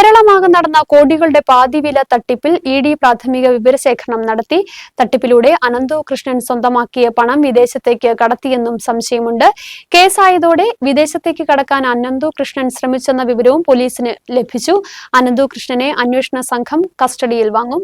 കേരളമാകെ നടന്ന കോടികളുടെ പാതിവില തട്ടിപ്പിൽ ഇ ഡി പ്രാഥമിക വിവരശേഖരണം നടത്തി. തട്ടിപ്പിലൂടെ അനന്തു കൃഷ്ണൻ സ്വന്തമാക്കിയ പണം വിദേശത്തേക്ക് കടത്തിയെന്നും സംശയമുണ്ട്. കേസായതോടെ വിദേശത്തേക്ക് കടക്കാൻ അനന്തു കൃഷ്ണൻ ശ്രമിച്ചെന്ന വിവരവും പോലീസിന് ലഭിച്ചു. അനന്തു കൃഷ്ണനെ അന്വേഷണ സംഘം കസ്റ്റഡിയിൽ വാങ്ങും.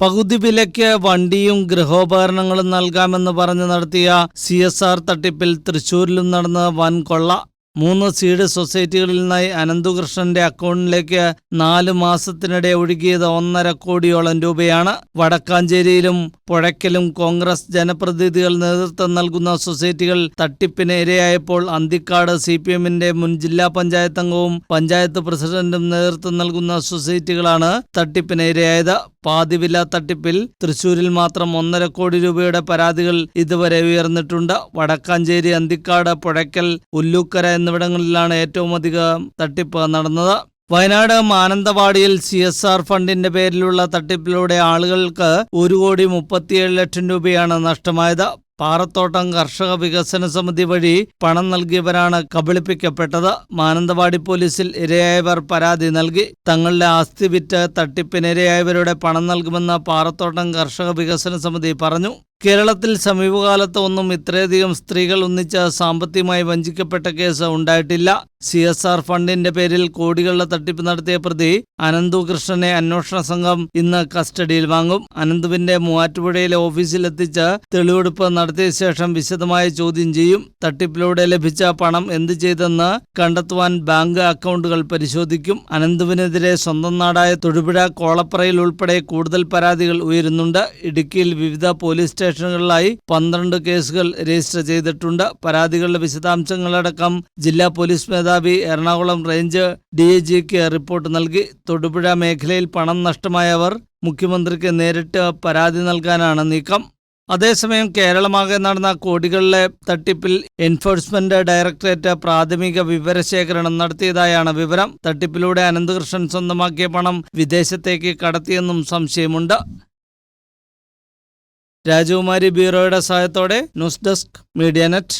പകുതി വിലയ്ക്ക് വണ്ടിയും ഗൃഹോപകരണങ്ങളും നൽകാമെന്ന് പറഞ്ഞ് നടത്തിയ സി എസ് ആർ തട്ടിപ്പിൽ തൃശൂരിലും നടന്ന വൻ കൊള്ള മൂന്ന് സീഡ് സൊസൈറ്റികളിൽ നിന്നായി അനന്തുകൃഷ്ണന്റെ അക്കൗണ്ടിലേക്ക് നാല് മാസത്തിനിടെ ഒഴുകിയത് ഒന്നര കോടിയോളം രൂപയാണ്. വടക്കാഞ്ചേരിയിലും പുഴയ്ക്കലും കോൺഗ്രസ് ജനപ്രതിനിധികൾ നേതൃത്വം നൽകുന്ന സൊസൈറ്റികൾ തട്ടിപ്പിന് ഇരയായപ്പോൾ അന്തിക്കാട് സി പി എമ്മിന്റെ മുൻ ജില്ലാ പഞ്ചായത്ത് അംഗവും പഞ്ചായത്ത് പ്രസിഡന്റും നേതൃത്വം നൽകുന്ന സൊസൈറ്റികളാണ് തട്ടിപ്പിന് ഇരയായത്. പാതിവില തട്ടിപ്പിൽ തൃശൂരിൽ മാത്രം ഒന്നര കോടി രൂപയുടെ പരാതികൾ ഇതുവരെ ഉയർന്നിട്ടുണ്ട്. വടക്കാഞ്ചേരി അന്തിക്കാട് പുഴയ്ക്കൽ ഉല്ലൂക്കര എന്നിവിടങ്ങളിലാണ് ഏറ്റവും അധികം തട്ടിപ്പ് നടന്നത്. വയനാട് മാനന്തവാടിയിൽ സി എസ് ആർ ഫണ്ടിന്റെ പേരിലുള്ള തട്ടിപ്പിലൂടെ ആളുകൾക്ക് ഒരു കോടി മുപ്പത്തിയേഴ് ലക്ഷം രൂപയാണ് നഷ്ടമായത്. പാറത്തോട്ടം കർഷക വികസന സമിതി വഴി പണം നൽകിയവരാണ് കബളിപ്പിക്കപ്പെട്ടത്. മാനന്തവാടി പോലീസിൽ ഇരയായവർ പരാതി നൽകി. തങ്ങളുടെ ആസ്തി വിറ്റ് തട്ടിപ്പിനിരയായവരുടെ പണം നൽകുമെന്ന് പാറത്തോട്ടം കർഷക വികസന സമിതി പറഞ്ഞു. കേരളത്തിൽ സമീപകാലത്ത് ഒന്നും ഇത്രയധികം സ്ത്രീകൾ ഒന്നിച്ച് സാമ്പത്തികമായി വഞ്ചിക്കപ്പെട്ട കേസ് ഉണ്ടായിട്ടില്ല. സി എസ് ആർ ഫണ്ടിന്റെ പേരിൽ കോടികളുടെ തട്ടിപ്പ് നടത്തിയ പ്രതി അനന്തു കൃഷ്ണനെ അന്വേഷണ സംഘം ഇന്ന് കസ്റ്റഡിയിൽ വാങ്ങും. അനന്തുവിന്റെ മൂവാറ്റുപുഴയിലെ ഓഫീസിലെത്തിച്ച് തെളിവെടുപ്പ് നടത്തിയ ശേഷം വിശദമായി ചോദ്യം ചെയ്യും. തട്ടിപ്പിലൂടെ ലഭിച്ച പണം എന്തു ചെയ്തെന്ന് കണ്ടെത്തുവാൻ ബാങ്ക് അക്കൗണ്ടുകൾ പരിശോധിക്കും. അനന്തുവിനെതിരെ സ്വന്തം നാടായ തൊടുപുഴ കോളപ്പറയിൽ ഉൾപ്പെടെ കൂടുതൽ പരാതികൾ ഉയരുന്നുണ്ട്. ഇടുക്കിയിൽ വിവിധ പോലീസ് സ്റ്റേഷനുകളിലായി പന്ത്രണ്ട് കേസുകൾ രജിസ്റ്റർ ചെയ്തിട്ടുണ്ട്. പരാതികളുടെ വിശദാംശങ്ങളടക്കം ജില്ലാ പോലീസ് മേധാവി എറണാകുളം റേഞ്ച് ഡി ഐ ജിക്ക് റിപ്പോർട്ട് നൽകി. തൊടുപുഴ മേഖലയിൽ പണം നഷ്ടമായവർ മുഖ്യമന്ത്രിക്ക് നേരിട്ട് പരാതി നൽകാനാണ് നീക്കം. അതേസമയം കേരളമാകെ നടന്ന കോടികളിലെ തട്ടിപ്പിൽ എൻഫോഴ്സ്മെന്റ് ഡയറക്ടറേറ്റ് പ്രാഥമിക വിവരശേഖരണം നടത്തിയതായാണ് വിവരം. തട്ടിപ്പിലൂടെ അനന്തകൃഷ്ണൻ സ്വന്തമാക്കിയ പണം വിദേശത്തേക്ക് കടത്തിയെന്നും സംശയമുണ്ട്. രാജകുമാരി ബ്യൂറോയുടെ സഹായത്തോടെ ന്യൂസ് ഡെസ്ക് മീഡിയ നെറ്റ്.